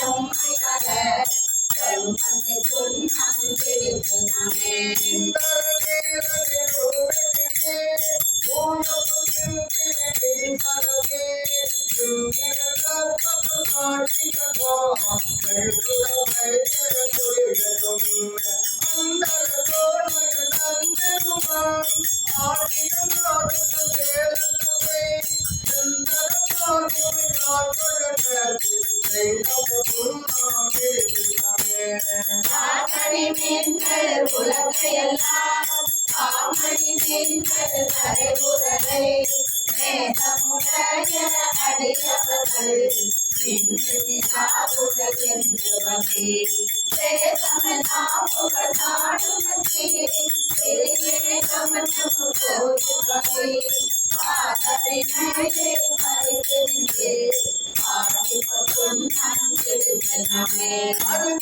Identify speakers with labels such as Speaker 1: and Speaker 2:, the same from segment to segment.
Speaker 1: so much. Arul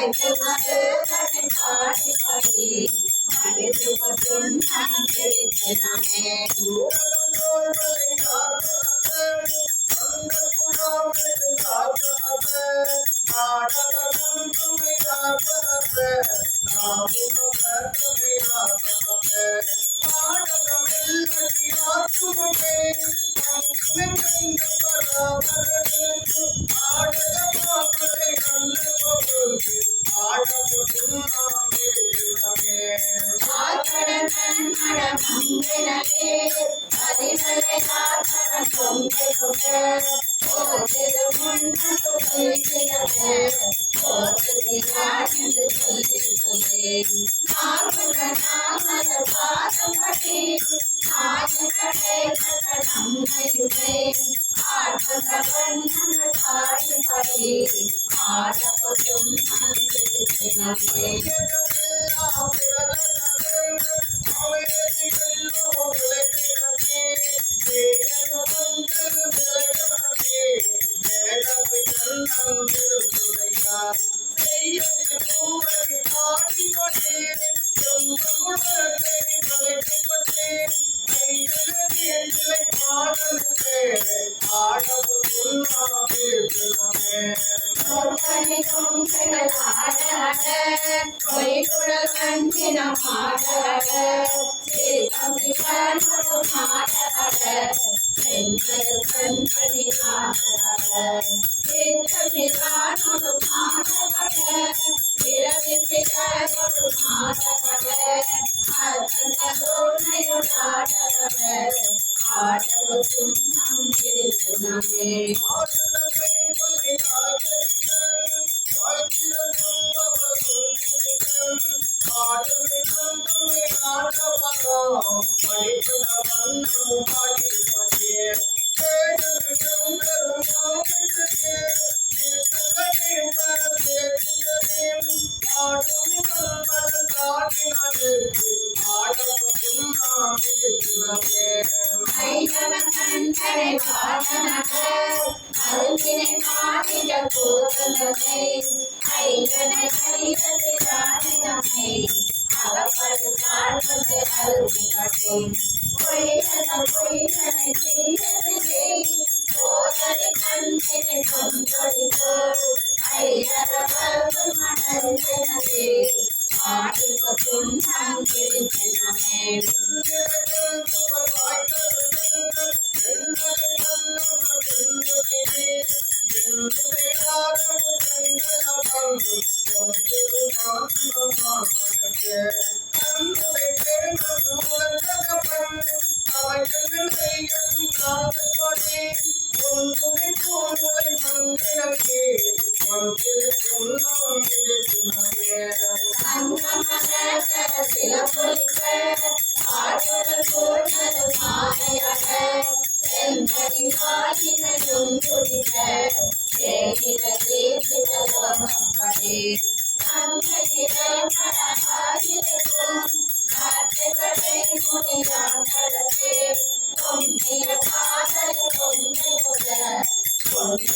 Speaker 1: I'm not a party party. I'm Thank you.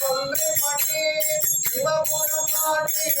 Speaker 1: கொம்பு பண்ணி சிவபுரம் நாட்டில்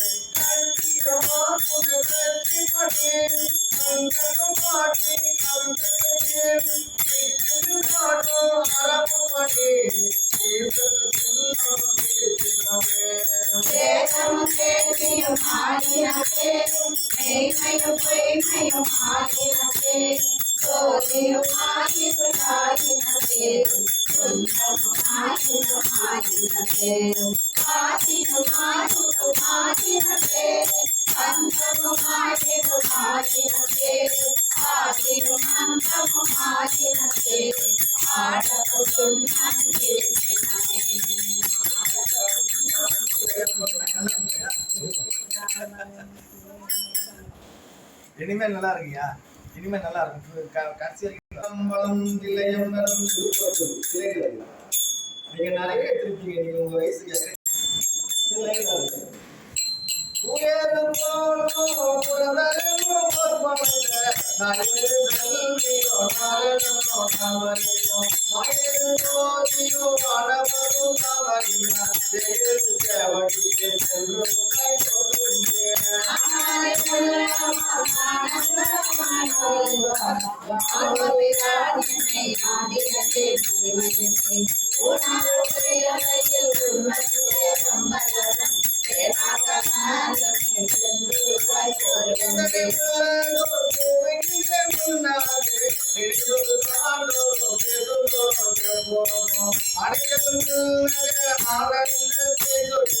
Speaker 2: இனிமேல் நல்லா இருக்கியா? இனிமேல் நல்லா இருக்கும். கடைசி வரைக்கும் நீங்க நிறைய எடுத்திருப்பீங்க நீங்க உங்க வயசுக்கு செல்லும் அடையும் ஆனந்த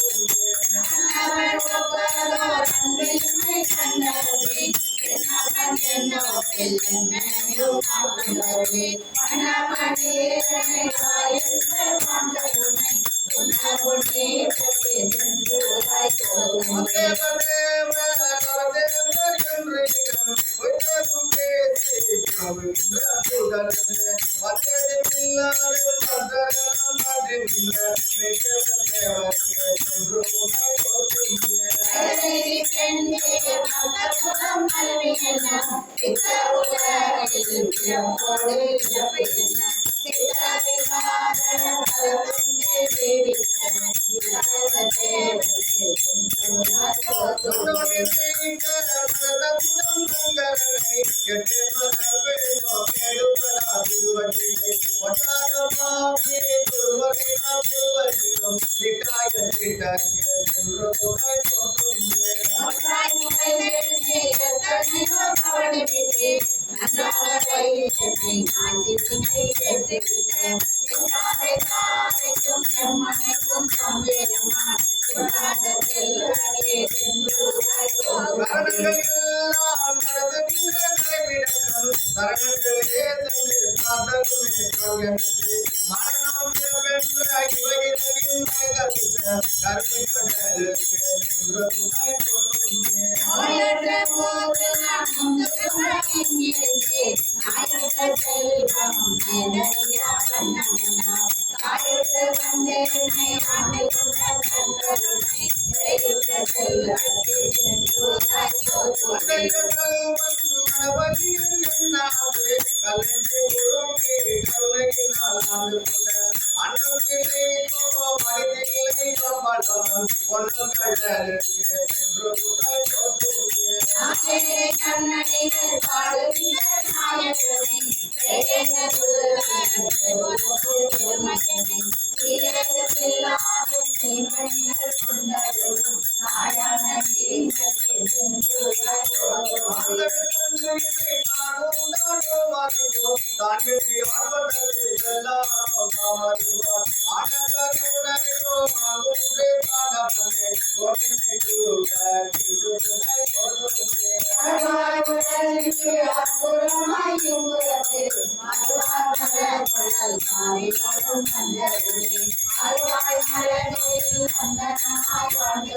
Speaker 1: அருவாய் மலரில் வந்தனமாய் வாழ்ந்து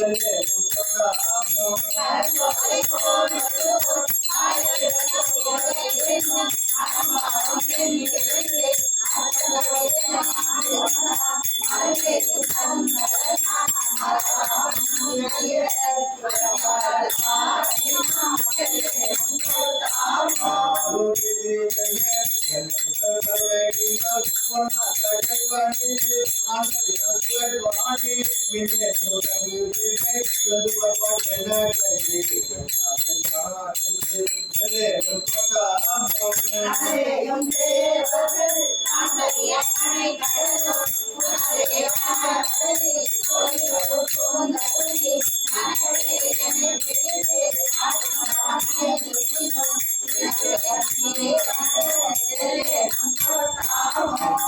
Speaker 1: Thank you.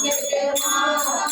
Speaker 1: கழிவுகள்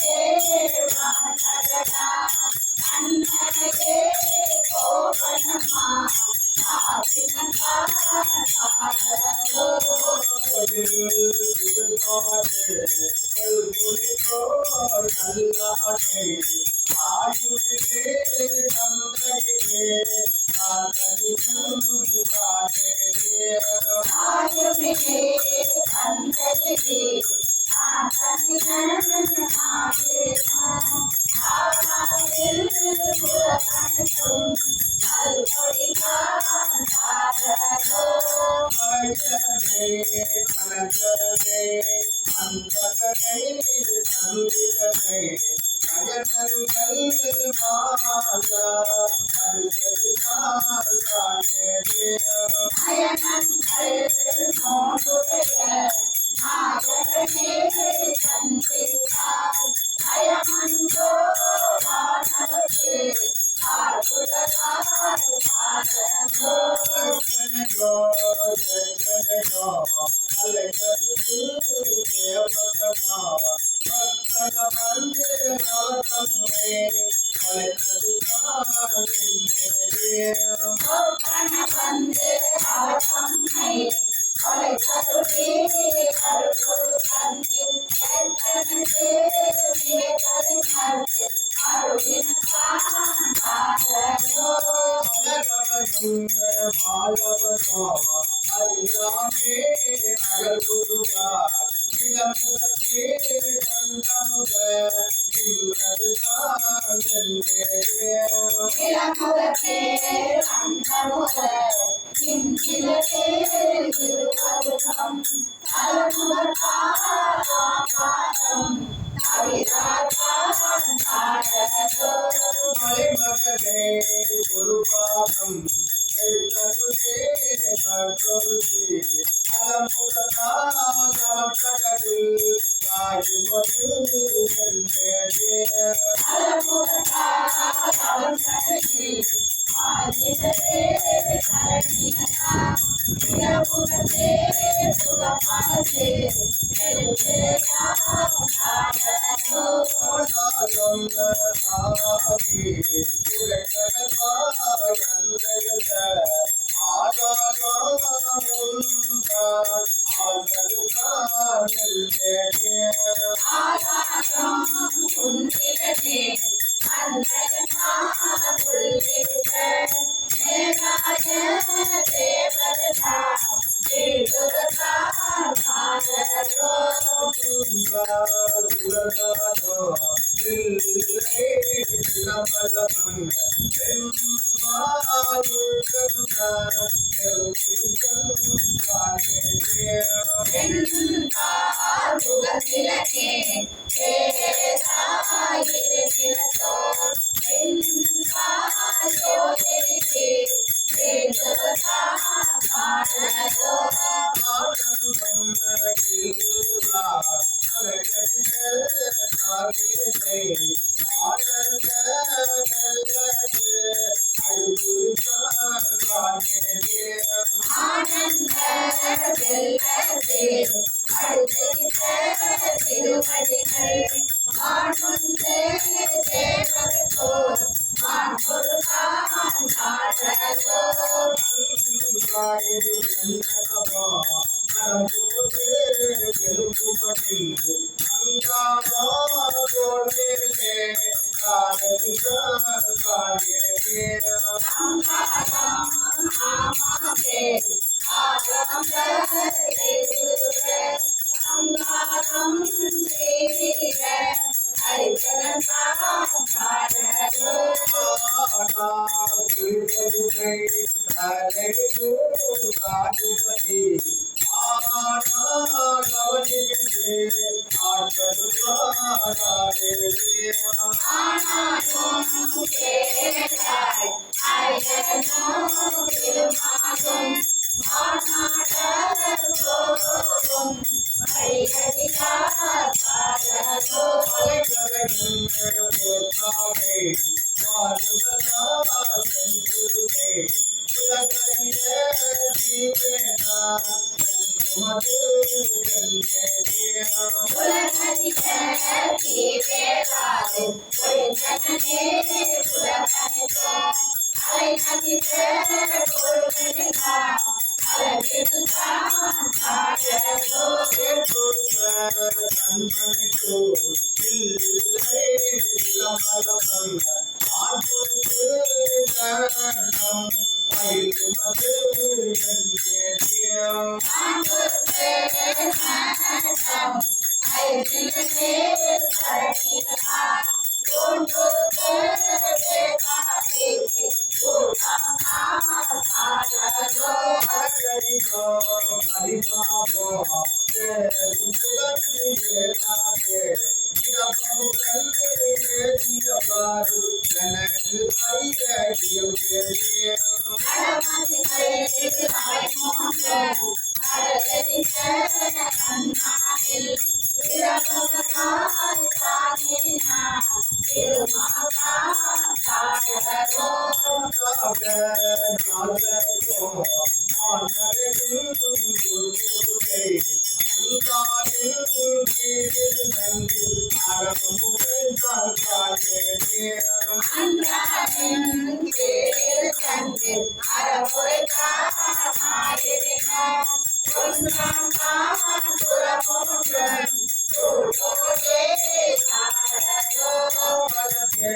Speaker 1: के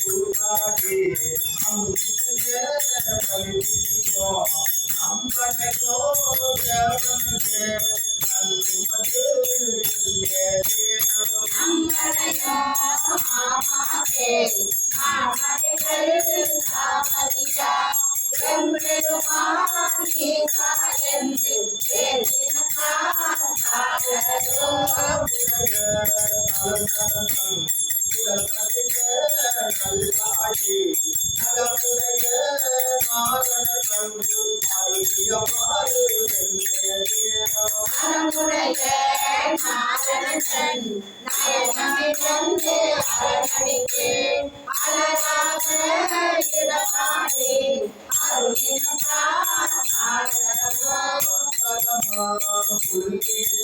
Speaker 1: पूरा हम
Speaker 2: Thank you.